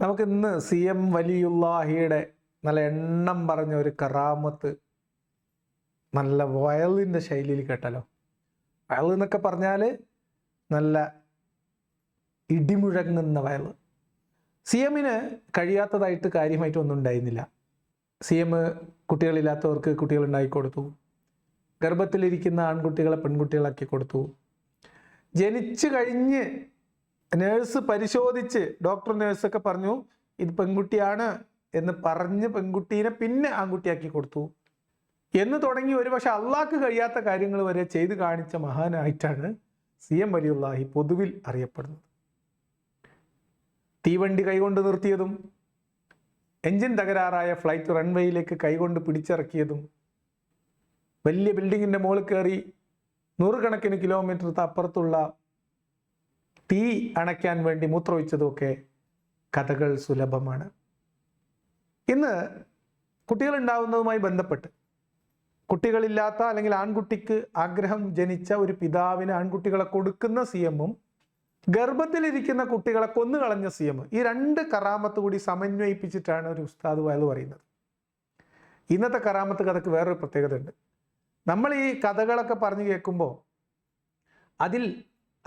നമുക്ക് ഇന്ന് C M വലിയുല്ലാഹിയുടെ നല്ല എണ്ണം പറഞ്ഞ ഒരു കറാമത്ത് നല്ല വയലിന്റെ ശൈലിയിൽ കേട്ടാലോ? വയൽ എന്നൊക്കെ പറഞ്ഞാൽ നല്ല ഇടിമുഴങ്ങുന്ന വയൽ. സി എമ്മിന് കഴിയാത്തതായിട്ട് കാര്യമായിട്ട് ഒന്നും ഉണ്ടായിരുന്നില്ല. സി എം കുട്ടികളില്ലാത്തവർക്ക് കുട്ടികളുണ്ടാക്കി കൊടുത്തു. ഗർഭത്തിലിരിക്കുന്ന ആൺകുട്ടികളെ പെൺകുട്ടികളാക്കി കൊടുത്തു. ജനിച്ചു കഴിഞ്ഞ് നേഴ്സ് പരിശോധിച്ച് ഡോക്ടർ നേഴ്സൊക്കെ പറഞ്ഞു ഇത് പെൺകുട്ടിയാണ് എന്ന് പറഞ്ഞ് പെൺകുട്ടീനെ പിന്നെ ആൺകുട്ടിയാക്കി കൊടുത്തു. എന്ന് തുടങ്ങി ഒരുപക്ഷെ അള്ളാഹ്ക്ക് കഴിയാത്ത കാര്യങ്ങൾ വരെ ചെയ്തു കാണിച്ച മഹാനായിട്ടാണ് സി എം വലിയുള്ളാഹി പൊതുവിൽ അറിയപ്പെടുന്നത്. തീവണ്ടി കൈകൊണ്ട് നിർത്തിയതും എഞ്ചിൻ തകരാറായ ഫ്ലൈറ്റ് റൺവേയിലേക്ക് കൈകൊണ്ട് പിടിച്ചിറക്കിയതും വലിയ ബിൽഡിങ്ങിന്റെ മുകളിൽ കയറി നൂറുകണക്കിന് കിലോമീറ്റർ അപ്പുറത്തുള്ള തീ അണയ്ക്കാൻ വേണ്ടി മൂത്രമൊഴിച്ചതുമൊക്കെ കഥകൾ സുലഭമാണ്. ഇന്ന് കുട്ടികളുണ്ടാവുന്നതുമായി ബന്ധപ്പെട്ട് കുട്ടികളില്ലാത്ത അല്ലെങ്കിൽ ആൺകുട്ടിക്ക് ആഗ്രഹം ജനിച്ച ഒരു പിതാവിന് ആൺകുട്ടികളെ കൊടുക്കുന്ന സി എമ്മും ഗർഭത്തിലിരിക്കുന്ന കുട്ടികളെ കൊന്നുകളഞ്ഞ സി എം ഈ രണ്ട് കറാമത്ത് കൂടി സമന്വയിപ്പിച്ചിട്ടാണ് ഒരു ഉസ്താദ് വയത് പറയുന്നത്. ഇന്നത്തെ കറാമത്ത് കഥക്ക് വേറൊരു പ്രത്യേകത ഉണ്ട് നമ്മൾ ഈ കഥകളൊക്കെ പറഞ്ഞു കേൾക്കുമ്പോൾ അതിൽ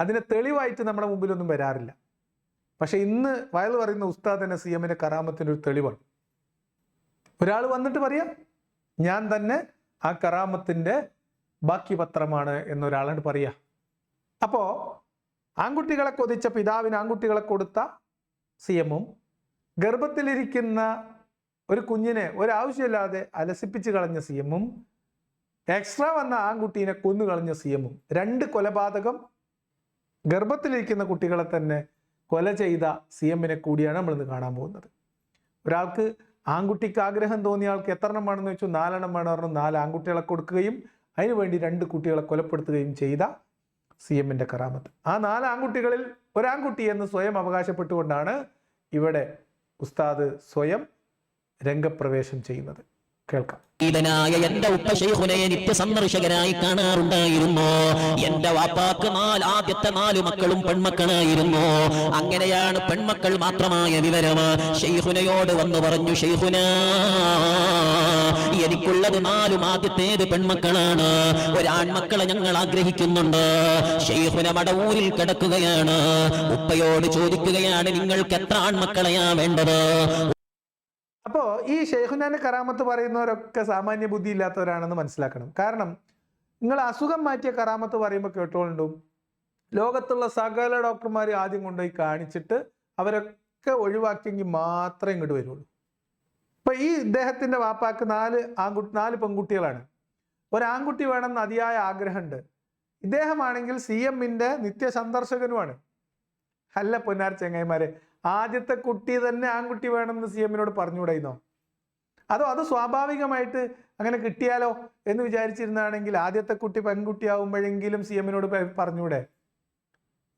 അതിന് തെളിവായിട്ട് നമ്മുടെ മുമ്പിലൊന്നും വരാറില്ല. പക്ഷെ ഇന്ന് വയൽ പറയുന്ന ഉസ്താദ് എന്ന സി എമ്മിന്റെ കറാമത്തിന്റെ ഒരു തെളിവാണ്. ഒരാൾ വന്നിട്ട് പറയാം ഞാൻ തന്നെ ആ കറാമത്തിന്റെ ബാക്കി പത്രമാണ് എന്നൊരാളോട് പറയാ. അപ്പോൾ ആൺകുട്ടികളെ കൊതിച്ച പിതാവിന് ആൺകുട്ടികളെ കൊടുത്ത സി എമ്മും ഗർഭത്തിലിരിക്കുന്ന ഒരു കുഞ്ഞിനെ ഒരാവശ്യമില്ലാതെ അലസിപ്പിച്ച് കളഞ്ഞ സി എമ്മും എക്സ്ട്രാ വന്ന ആൺകുട്ടീനെ കൊന്നു കളഞ്ഞ സി എമ്മും രണ്ട് കൊലപാതകം ഗർഭത്തിലിരിക്കുന്ന കുട്ടികളെ തന്നെ കൊല ചെയ്ത സി എമ്മിനെ കൂടിയാണ് നമ്മളിന്ന് കാണാൻ പോകുന്നത്. ഒരാൾക്ക് ആൺകുട്ടിക്ക് ആഗ്രഹം തോന്നിയ ആൾക്ക് എത്ര എണ്ണം വേണമെന്ന് വെച്ചു നാലെണ്ണം വേണം പറഞ്ഞു. നാല് ആൺകുട്ടികളെ കൊടുക്കുകയും അതിനുവേണ്ടി രണ്ട് കുട്ടികളെ കൊലപ്പെടുത്തുകയും ചെയ്ത സി എമ്മിന്റെ കറാമത്ത്. ആ നാല് ആൺകുട്ടികളിൽ ഒരാൺകുട്ടി എന്ന് സ്വയം അവകാശപ്പെട്ടുകൊണ്ടാണ് ഇവിടെ ഉസ്താദ് സ്വയം രംഗപ്രവേശം ചെയ്യുന്നത്. കേൾക്കാം. ഈതനായ എന്റെ ഉപ്പ നിത്യ സന്ദർശകനായി കാണാറുണ്ടായിരുന്നു. എന്റെ വാപ്പാക്ക് നാല് ആദ്യത്തെ നാല് മക്കളും പെൺമക്കളായിരുന്നു. അങ്ങനെയാണ് പെൺമക്കൾ മാത്രമായ വിവരം ഷെയ്ഖുനയോട് വന്നു പറഞ്ഞു ഷെയ്ഖുന എനിക്കുള്ളത് നാലും ആദ്യത്തേത് പെൺമക്കളാണ്. ഒരാൺമക്കളെ ഞങ്ങൾ ആഗ്രഹിക്കുന്നുണ്ട്. ഷെയ്ഖുന മടവൂരിൽ കിടക്കുകയാണ്. ഉപ്പയോട് ചോദിക്കുകയാണ് നിങ്ങൾക്ക് എത്ര ആൺമക്കളെയാ വേണ്ടത്? ഈ ഷെയ്ഖുനാന്റെ കറാമത്ത് പറയുന്നവരൊക്കെ സാമാന്യ ബുദ്ധി ഇല്ലാത്തവരാണെന്ന് മനസ്സിലാക്കണം. കാരണം നിങ്ങൾ അസുഖം മാറ്റിയ കറാമത്ത് പറയുമ്പോൾ കേട്ടോണ്ടും ലോകത്തുള്ള സകല ഡോക്ടർമാർ ആദ്യം കൊണ്ടുപോയി കാണിച്ചിട്ട് അവരൊക്കെ ഒഴിവാക്കിയെങ്കിൽ മാത്രമേ ഇങ്ങോട്ട് വരുള്ളൂ. ഇപ്പൊ ഈ ഇദ്ദേഹത്തിന്റെ വാപ്പാക്ക് നാല് ആൺകുട്ടി നാല് പെൺകുട്ടികളാണ്. ഒരാൺകുട്ടി വേണം വേണമെന്ന് അതിയായ ആഗ്രഹമുണ്ട്. ഇദ്ദേഹമാണെങ്കിൽ സി എമ്മിന്റെ നിത്യ സന്ദർശകനുമാണ് അല്ല പൊന്നാർ ചെങ്ങായിമാരെ ആദ്യത്തെ കുട്ടി തന്നെ ആൺകുട്ടി വേണമെന്ന് സി എമ്മിനോട് പറഞ്ഞുകൂടായിരുന്നോ? അതോ അത് സ്വാഭാവികമായിട്ട് അങ്ങനെ കിട്ടിയാലോ എന്ന് വിചാരിച്ചിരുന്നാണെങ്കിൽ ആദ്യത്തെ കുട്ടി പെൺകുട്ടിയാവുമ്പോഴെങ്കിലും സി എമ്മിനോട് പറഞ്ഞൂടെ?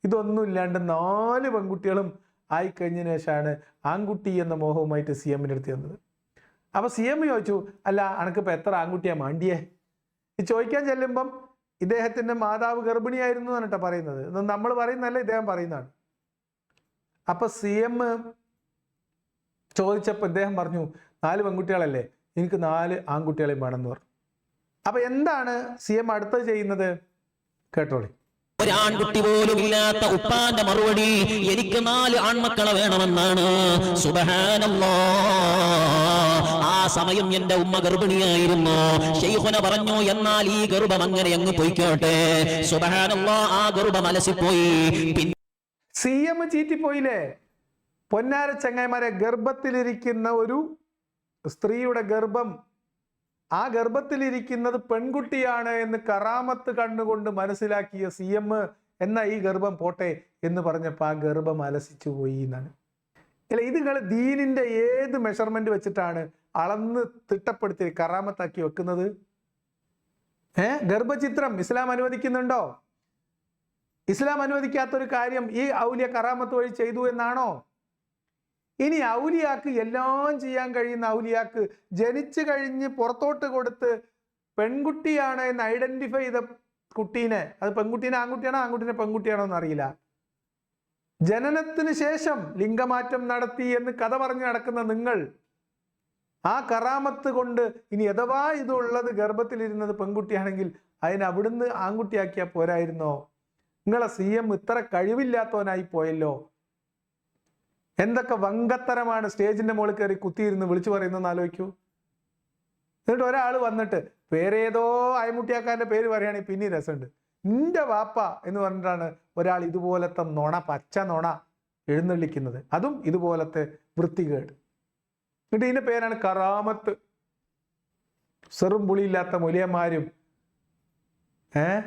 ഇതൊന്നും ഇല്ലാണ്ട് നാല് പെൺകുട്ടികളും ആയിക്കഴിഞ്ഞതിന് ശേഷമാണ് ആൺകുട്ടി എന്ന മോഹവുമായിട്ട് സി എമ്മിന്റെ അടുത്ത് ചെന്നത്. അപ്പൊ സി എം ചോദിച്ചു അല്ല അനക്കിപ്പോൾ എത്ര ആൺകുട്ടിയാ മാണ്ടിയേ? ഈ ചോദിക്കാൻ ചെല്ലുമ്പം ഇദ്ദേഹത്തിന്റെ മാതാവ് ഗർഭിണിയായിരുന്നു എന്നാണ് കേട്ടോ പറയുന്നത്. നമ്മൾ പറയുന്നതല്ല ഇദ്ദേഹം പറയുന്നതാണ്. അപ്പൊ സി എം ചോദിച്ചപ്പോൾ ഇദ്ദേഹം പറഞ്ഞു നാല് പെൺകുട്ടികളല്ലേ? എനിക്ക് നാല് ആൺകുട്ടികളെയും വേണമെന്ന് പറഞ്ഞു. അപ്പൊ എന്താണ് സി എം അടുത്തത് ചെയ്യുന്നത്? കേട്ടോളി. ഒരാൺകുട്ടി പോലും ഇല്ലാത്ത ഉപ്പാന്റെ മറുപടി എനിക്ക് നാല് ആൺമക്കളെ വേണമെന്നാണ്. സുബഹാനല്ലോ. ആ സമയം എന്റെ ഉമ്മ ഗർഭിണിയായിരുന്നു. ഷെയ്ഖുന പറഞ്ഞു എന്നാൽ ഈ ഗർഭം അങ്ങനെ അങ്ങ് പൊയ്ക്കോട്ടെ. സുബഹാനല്ലോ ആ ഗർഭം അലസിപ്പോയി പിന്നെ സി എം ചീറ്റിപ്പോയില്ലേ? പൊന്നാര ചങ്ങായിമാരെ ഗർഭത്തിലിരിക്കുന്ന ഒരു സ്ത്രീയുടെ ഗർഭം ആ ഗർഭത്തിലിരിക്കുന്നത് പെൺകുട്ടിയാണ് എന്ന് കറാമത്ത് കണ്ണുകൊണ്ട് മനസ്സിലാക്കിയ സി എം എന്ന ഈ ഗർഭം പോട്ടെ എന്ന് പറഞ്ഞപ്പോൾ ആ ഗർഭം അലസിച്ചു പോയി എന്നാണ്. അല്ല ഇത് നിങ്ങൾ ദീനിന്റെ ഏത് മെഷർമെന്റ് വെച്ചിട്ടാണ് അളന്ന് തിട്ടപ്പെടുത്തി കറാമത്താക്കി വെക്കുന്നത്? ഏ? ഗർഭചിത്രം ഇസ്ലാം അനുവദിക്കുന്നുണ്ടോ? ഇസ്ലാം അനുവദിക്കാത്തൊരു കാര്യം ഈ ഔലിയ കറാമത്ത് വഴി ചെയ്തു എന്നാണോ? ഇനി ഔലിയാക്ക് എല്ലാം ചെയ്യാൻ കഴിയുന്ന ഔലിയാക്ക് ജനിച്ചു കഴിഞ്ഞ് പുറത്തോട്ട് കൊടുത്ത് പെൺകുട്ടിയാണ് എന്ന് ഐഡന്റിഫൈ ചെയ്ത കുട്ടീനെ. അത് പെൺകുട്ടീനെ ആൺകുട്ടിയാണോ ആൺകുട്ടീനെ പെൺകുട്ടിയാണോ എന്ന് അറിയില്ല ജനനത്തിന് ശേഷം ലിംഗമാറ്റം നടത്തി എന്ന് കഥ പറഞ്ഞു നടക്കുന്ന നിങ്ങൾ ആ കറാമത്ത് കൊണ്ട് ഇനി അഥവാ ഇതുള്ളത് ഗർഭത്തിലിരുന്നത് പെൺകുട്ടിയാണെങ്കിൽ അതിനെ അവിടുന്ന് ആൺകുട്ടിയാക്കിയാൽ പോരായിരുന്നോ? നിങ്ങളെ സി എം ഇത്ര കഴിവില്ലാത്തവനായി പോയല്ലോ. എന്തൊക്കെ വങ്കത്തരമാണ് സ്റ്റേജിന്റെ മുകളിൽ കയറി കുത്തിയിരുന്ന് വിളിച്ചു പറയുന്നതെന്ന് ആലോചിക്കൂ. എന്നിട്ട് ഒരാൾ വന്നിട്ട് പേരേതോ അയമുട്ടിയാക്കാരന്റെ പേര് പറയുകയാണെങ്കിൽ പിന്നെ രസമുണ്ട്. നിന്റെ വാപ്പ എന്ന് പറഞ്ഞിട്ടാണ് ഒരാൾ ഇതുപോലത്തെ നുണ പച്ച നുണ എഴുന്നള്ളിക്കുന്നത്. അതും ഇതുപോലത്തെ വൃത്തികേട്. എന്നിട്ട് ഇതിന്റെ പേരാണ് കറാമത്ത്. സെറും പുളിയില്ലാത്ത മുലിയന്മാരും ഏ?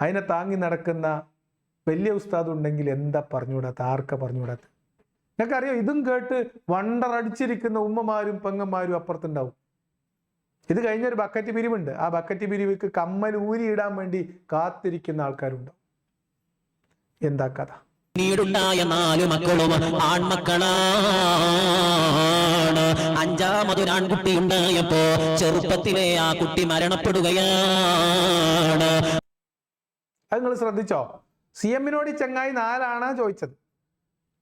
അതിനെ താങ്ങി നടക്കുന്ന വലിയ ഉസ്താദ് ഉണ്ടെങ്കിൽ എന്താ പറഞ്ഞുകൂടാത്ത? ആർക്ക പറഞ്ഞുകൂടാത്ത? നിനക്കറിയോ ഇതും കേട്ട് വണ്ടറടിച്ചിരിക്കുന്ന ഉമ്മമാരും പെങ്ങന്മാരും അപ്പുറത്തുണ്ടാവും. ഇത് കഴിഞ്ഞൊരു ബക്കറ്റ് പിരിവുണ്ട്. ആ ബക്കറ്റ് പിരിവിക്ക് കമ്മൽ ഊരിയിടാൻ വേണ്ടി കാത്തിരിക്കുന്ന ആൾക്കാരുണ്ട് എന്താ കഥ? പിന്നീടുണ്ടായ നാല് മക്കളും ആൺമക്കളാണ്. അഞ്ചാമതൊരു ആൺകുട്ടി ഉണ്ടായപ്പോ ചെറുപ്പത്തിലെ ആ കുട്ടി മരണപ്പെടുകയാണ്. അത് നിങ്ങൾ ശ്രദ്ധിച്ചോ? സി എമ്മിനോട് ഈ ചങ്ങായി നാലാണ് ചോദിച്ചത്.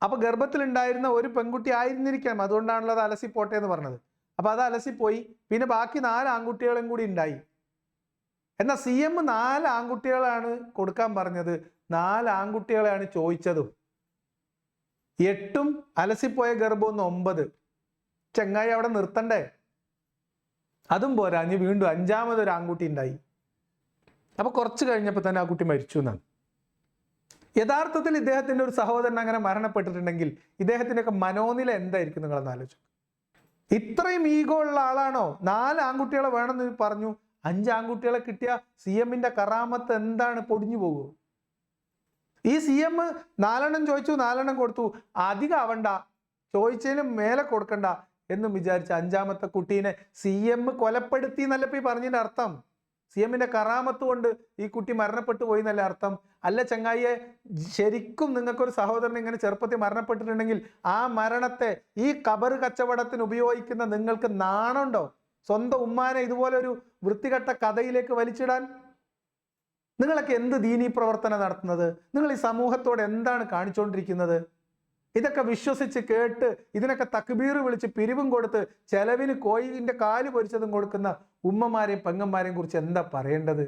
അപ്പൊ ഗർഭത്തിലുണ്ടായിരുന്ന ഒരു പെൺകുട്ടി ആയിരുന്നിരിക്കണം. അതുകൊണ്ടാണല്ലോ അത് അലസി പോട്ടെ എന്ന് പറഞ്ഞത്. അപ്പൊ അത് അലസിപ്പോയി പിന്നെ ബാക്കി നാല് ആൺകുട്ടികളും കൂടി ഉണ്ടായി. എന്നാൽ സി എം നാല് ആൺകുട്ടികളാണ് കൊടുക്കാൻ പറഞ്ഞത്. നാല് ആൺകുട്ടികളെയാണ് ചോദിച്ചതും. എട്ടും അലസിപ്പോയ ഗർഭം ഒന്ന് ഒമ്പത്. ചെങ്ങായി അവിടെ നിർത്തണ്ടേ? അതും പോരാ. ഇനി വീണ്ടും അഞ്ചാമതൊരു ആൺകുട്ടി ഉണ്ടായി. അപ്പൊ കുറച്ച് കഴിഞ്ഞപ്പോൾ തന്നെ ആ കുട്ടി മരിച്ചു എന്നാണ്. യഥാർത്ഥത്തിൽ ഇദ്ദേഹത്തിന്റെ ഒരു സഹോദരൻ അങ്ങനെ മരണപ്പെട്ടിട്ടുണ്ടെങ്കിൽ ഇദ്ദേഹത്തിന്റെയൊക്കെ മനോനില എന്തായിരിക്കും നിങ്ങളെന്ന് ആലോചിച്ചു ഇത്രയും ഈഗോ ഉള്ള ആളാണോ? നാല് ആൺകുട്ടികളെ വേണമെന്ന് പറഞ്ഞു. അഞ്ച് ആൺകുട്ടികളെ കിട്ടിയ സി എമ്മിന്റെ കറാമത്ത് എന്താണ്? പൊടിഞ്ഞു പോകുമോ? ഈ സി എം നാലെണ്ണം ചോദിച്ചു നാലെണ്ണം കൊടുത്തു. അധികം ആവണ്ട ചോദിച്ചതിന് മേലെ കൊടുക്കണ്ട എന്നും വിചാരിച്ച അഞ്ചാമത്തെ കുട്ടീനെ സി എം കൊലപ്പെടുത്തി എന്നല്ല ഈ അർത്ഥം. സി എമ്മിന്റെ കറാമത്ത് കൊണ്ട് ഈ കുട്ടി മരണപ്പെട്ടു പോയി എന്നല്ല അർത്ഥം? അല്ല ചങ്ങായിയെ ശരിക്കും നിങ്ങൾക്കൊരു സഹോദരൻ ഇങ്ങനെ ചെറുപ്പത്തിൽ മരണപ്പെട്ടിട്ടുണ്ടെങ്കിൽ ആ മരണത്തെ ഈ കബർ കച്ചവടത്തിന് ഉപയോഗിക്കുന്ന നിങ്ങൾക്ക് നാണുണ്ടോ സ്വന്തം ഉമ്മാനെ ഇതുപോലെ ഒരു വൃത്തികെട്ട കഥയിലേക്ക് വലിച്ചിടാൻ? നിങ്ങളൊക്കെ എന്ത് ദീനീ പ്രവർത്തനം നടത്തുന്നത്? നിങ്ങൾ ഈ സമൂഹത്തോട് എന്താണ് കാണിച്ചുകൊണ്ടിരിക്കുന്നത് ഇതൊക്കെ വിശ്വസിച്ച് കേട്ട് ഇതിനൊക്കെ തക്ബീർ വിളിച്ച് പിരിവും കൊടുത്ത് ചെലവിന് കോയിലിന്റെ കാൽ പൊരിച്ചതും കൊടുക്കുന്ന ഉമ്മമാരെയും പെങ്ങന്മാരെയും കുറിച്ച് എന്താ പറയേണ്ടത്?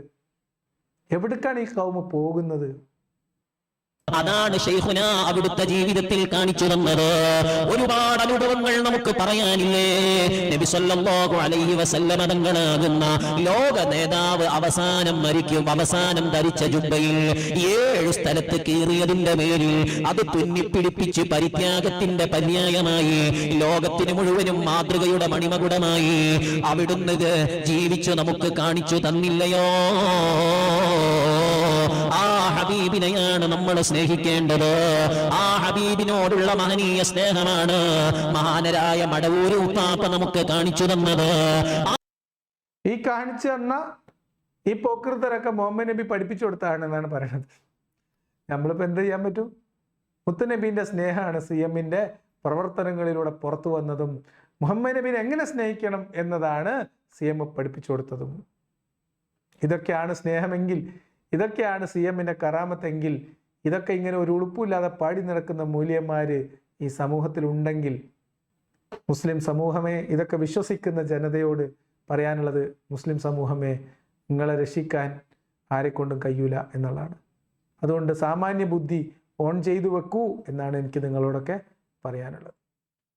എവിടേക്കാണ് ഈ കൗമ പോകുന്നത്? അതാണ് ഷെയ്ഖുന അവിടുത്തെ ജീവിതത്തിൽ കാണിച്ചു തന്നത്. ഒരുപാട് അനുഭവങ്ങൾ നമുക്ക് പറയാനില്ലേ? നബി സല്ലല്ലാഹു അലൈഹി വസല്ലമ തങ്ങളാകുന്ന ലോക നേതാവ് അവസാനം മരിക്കും. അവസാനം ധരിച്ച ജുബയിൽ ഏഴ് സ്ഥലത്ത് കീറിയതിന്റെ പേരിൽ അത് തുന്നിപ്പിടിപ്പിച്ച് പരിത്യാഗത്തിന്റെ പര്യായമായി ലോകത്തിന് മുഴുവനും മാതൃകയുടെ മണിമകുടമായി അവിടുന്ന് ജീവിച്ചു നമുക്ക് കാണിച്ചു തന്നില്ലയോ? ആ ഹബീബിനെയാണ് നമ്മൾ സ്നേഹിക്കേണ്ടത്. ആ ഹബീബിനോടുള്ള മഹനീയ സ്നേഹമാണ് മഹാനരായ മടവൂര് ഉപ്പാപ്പ നമുക്ക് കാണിച്ചു തന്നത്. ഈ കാണിച്ചു തന്ന ഈ പോക്കൃതരൊക്കെ മുഹമ്മദ് നബി പഠിപ്പിച്ചു കൊടുത്താണ് എന്നാണ് പറയുന്നത്. നമ്മളിപ്പോൾ എന്ത് ചെയ്യാൻ പറ്റും? മുത്തുനബീന്റെ സ്നേഹമാണ് സി എമ്മിന്റെ പ്രവർത്തനങ്ങളിലൂടെ പുറത്തു വന്നതും മുഹമ്മദ് നബീനെ എങ്ങനെ സ്നേഹിക്കണം എന്നതാണ് സി എം പഠിപ്പിച്ചു കൊടുത്തതും. ഇതൊക്കെയാണ് സ്നേഹമെങ്കിൽ ഇതൊക്കെയാണ് സി എമ്മിന്റെ കറാമത്തെങ്കിൽ ഇതൊക്കെ ഇങ്ങനെ ഒരു ഉളുപ്പില്ലാതെ പാടി നടക്കുന്ന മൂല്യന്മാർ ഈ സമൂഹത്തിലുണ്ടെങ്കിൽ മുസ്ലിം സമൂഹമേ ഇതൊക്കെ വിശ്വസിക്കുന്ന ജനതയോട് പറയാനുള്ളത് മുസ്ലിം സമൂഹമേ നിങ്ങളെ രക്ഷിക്കാൻ ആരെക്കൊണ്ടും കഴിയൂല എന്നുള്ളതാണ്. അതുകൊണ്ട് സാമാന്യ ബുദ്ധി ഓൺ ചെയ്തു വെക്കൂ എന്നാണ് എനിക്ക് നിങ്ങളോടൊക്കെ പറയാനുള്ളത്.